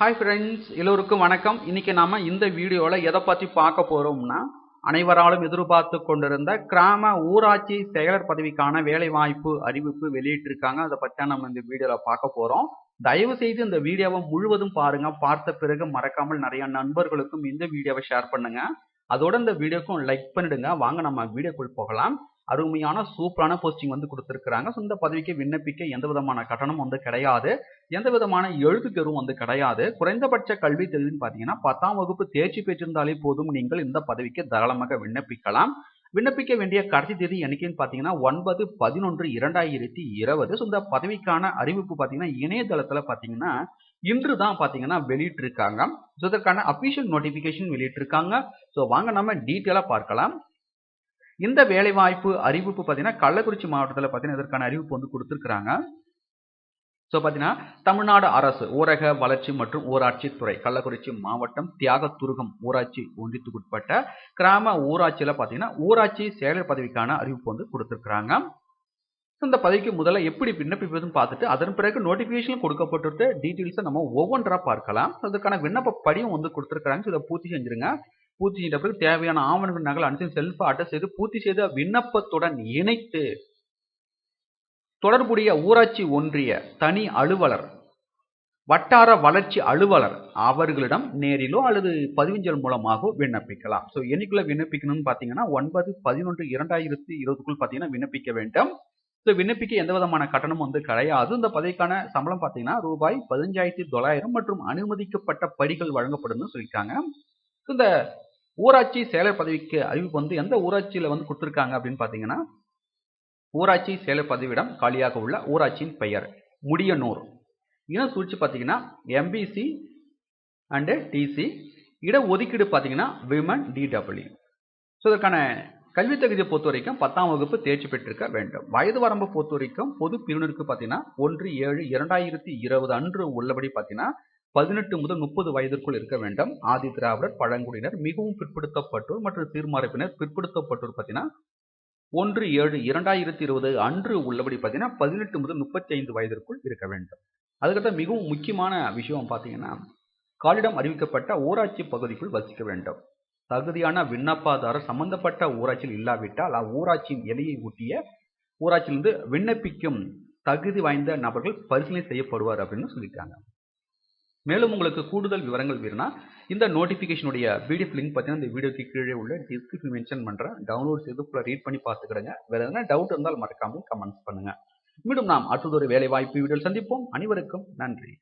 Hi friends எல்லோருக்கும் வணக்கம். இன்னைக்கு நாம இந்த வீடியோவில் எதை பற்றி பார்க்க போறோம்னா அனைவராலும் எதிர்பார்த்து கொண்டிருந்த கிராம ஊராட்சி செயலர் பதவிக்கான வேலை வாய்ப்பு அறிவிப்பு வெளியிட்டிருக்காங்க. அதை பற்றி நம்ம இந்த வீடியோவில் பார்க்க போறோம். தயவு செய்து இந்த வீடியோவை முழுவதும் பாருங்க. பார்த்த பிறகு மறக்காமல் நிறைய நண்பர்களுக்கும் இந்த வீடியோவை ஷேர் பண்ணுங்க. அதோட இந்த வீடியோக்கும் லைக் பண்ணிடுங்க. வாங்க நம்ம வீடியோக்குள் போகலாம். அருமையான சூப்பரான போஸ்டிங் வந்து கொடுத்துருக்குறாங்க. ஸோ இந்த பதவிக்கு விண்ணப்பிக்க எந்த விதமான கட்டணம் வந்து கிடையாது. எந்த விதமான எழுத்து தேர்வும் வந்து கிடையாது. குறைந்தபட்ச கல்வி தேர்வுன்னு பார்த்தீங்கன்னா பத்தாம் வகுப்பு தேர்ச்சி பெற்றிருந்தாலே போதும். நீங்கள் இந்த பதவிக்கு தாராளமாக விண்ணப்பிக்கலாம். விண்ணப்பிக்க வேண்டிய கடைசி தேதி என்னைக்குன்னு பார்த்தீங்கன்னா ஒன்பது பதினொன்று இரண்டாயிரத்தி இருபது. ஸோ இந்த பதவிக்கான அறிவிப்பு பார்த்தீங்கன்னா இணையதளத்தில் பார்த்தீங்கன்னா இன்று தான் பார்த்தீங்கன்னா வெளியிட்டிருக்காங்க. ஸோ இதற்கான அஃபிஷியல் நோட்டிஃபிகேஷன் வெளியிட்டிருக்காங்க. ஸோ வாங்க நம்ம டீட்டெயிலாக பார்க்கலாம். இந்த வேலைவாய்ப்பு அறிவிப்பு பார்த்தீங்கன்னா கள்ளக்குறிச்சி மாவட்டத்தில் பார்த்தீங்கன்னா இதற்கான அறிவிப்பு வந்து கொடுத்துருக்குறாங்க. ஸோ பார்த்தீங்கன்னா தமிழ்நாடு அரசு ஊரக வளர்ச்சி மற்றும் ஊராட்சி துறை கள்ளக்குறிச்சி மாவட்டம் தியாகத்துருகம் ஊராட்சி ஒன்றியத்துக்குட்பட்ட கிராம ஊராட்சியில் பார்த்தீங்கன்னா ஊராட்சி செயலர் பதவிக்கான அறிவிப்பு வந்து கொடுத்துருக்குறாங்க. இந்த பதவிக்கு முதல்ல எப்படி விண்ணப்பிப்பதுன்னு பார்த்துட்டு அதன் பிறகு நோட்டிஃபிகேஷன் கொடுக்கப்பட்டு டீட்டெயில்ஸை நம்ம ஒவ்வொன்றாக பார்க்கலாம். அதுக்கான விண்ணப்ப படியும் வந்து கொடுத்துருக்குறாங்க. ஸோ இதை பூர்த்தி செஞ்சிருங்க. பூர்த்தி செய்த பிறகு தேவையான ஆவணங்கள் நகல் அனுப்பிச்சு செல்ஃப் அட்டஸ்ட் செய்து பூர்த்தி செய்த விண்ணப்பத்துடன் இணைத்து தொடர்புடைய ஊராட்சி ஒன்றிய தனி அலுவலர் வட்டார வளர்ச்சி அலுவலர் அவர்களிடம் நேரிலோ அல்லது பதிவஞ்சல் மூலமாகவோ விண்ணப்பிக்கலாம். ஸோ என்னைக்குள்ள விண்ணப்பிக்கணும்னு பார்த்தீங்கன்னா ஒன்பது பதினொன்று இரண்டாயிரத்தி இருபதுக்குள் பார்த்தீங்கன்னா விண்ணப்பிக்க வேண்டும். ஸோ விண்ணப்பிக்க எந்த விதமான கட்டணம் வந்து கிடையாது. இந்த பதவிக்கான சம்பளம் பார்த்தீங்கன்னா ரூபாய் பதினஞ்சாயிரத்தி தொள்ளாயிரம் மற்றும் அனுமதிக்கப்பட்ட படிகள் வழங்கப்படும் சொல்லியிருக்காங்க. இந்த ஊராட்சி செயலர் பதவிக்கு அறிவிப்பு வந்து எந்த ஊராட்சியில் வந்து கொடுத்துருக்காங்க அப்படின்னு பார்த்தீங்கன்னா ஊராட்சி செயலர் பதவியிடம் காலியாக உள்ள ஊராட்சியின் பெயர் முடியனூர். இன சூழ்ச்சி பார்த்தீங்கன்னா எம்பிசி அண்டு டிசி இட ஒதுக்கீடு பார்த்தீங்கன்னா விமன் டிடபிள்யூ ஸோ இதற்கான கல்வி தகுதியை பொறுத்த வரைக்கும் பத்தாம் வகுப்பு தேர்ச்சி பெற்றிருக்க வேண்டும். வயது வரம்பு பொறுத்த வரைக்கும் பொது பிரிவினருக்கு பார்த்தீங்கன்னா ஒன்று ஏழு இரண்டாயிரத்தி இருபது அன்று உள்ளபடி பார்த்தீங்கன்னா பதினெட்டு முதல் முப்பது வயதிற்குள் இருக்க வேண்டும். ஆதி திராவிடர் பழங்குடியினர் மிகவும் பிற்படுத்தப்பட்டோர் மற்றும் தீர்மானப்பினர் பிற்படுத்தப்பட்டோர் பார்த்தீங்கன்னா ஒன்று ஏழு இரண்டாயிரத்தி இருபது அன்று உள்ளபடி பார்த்தீங்கன்னா பதினெட்டு முதல் முப்பத்தி ஐந்து வயதிற்குள் இருக்க வேண்டும். அதுக்கடுத்த மிகவும் முக்கியமான விஷயம் பார்த்தீங்கன்னா காலிடம் அறிவிக்கப்பட்ட ஊராட்சி பகுதிக்குள் வசிக்க வேண்டும். தகுதியான விண்ணப்பதாரர் சம்பந்தப்பட்ட ஊராட்சியில் இல்லாவிட்டால் அவ்வூராட்சியின் எல்லையை ஒட்டிய ஊராட்சியிலிருந்து விண்ணப்பிக்கும் தகுதி வாய்ந்த நபர்கள் பரிசீலனை செய்யப்படுவார் அப்படின்னு சொல்லியிருக்காங்க மேலும் உங்களுக்கு கூடுதல் விவரங்கள் வேணும்னா இந்த நோட்டிஃபிகேஷனுடைய பிடிஎஃப் லிங்க் பார்த்தீங்கன்னா இந்த வீடியோக்கு கீழே உள்ள டிஸ்கிரிப்ஷன் மென்ஷன் பண்ணுறேன் டவுன்லோட் செய்து ஃபுல்லாக ரீட் பண்ணி பார்த்துக்கிடுங்க வேறு எதனா டவுட் இருந்தால் மறக்காமல் கமெண்ட்ஸ் பண்ணுங்கள் மீண்டும் நாம் அடுத்ததொரு வேலை வாய்ப்பு வீடியோ சந்திப்போம். அனைவருக்கும் நன்றி.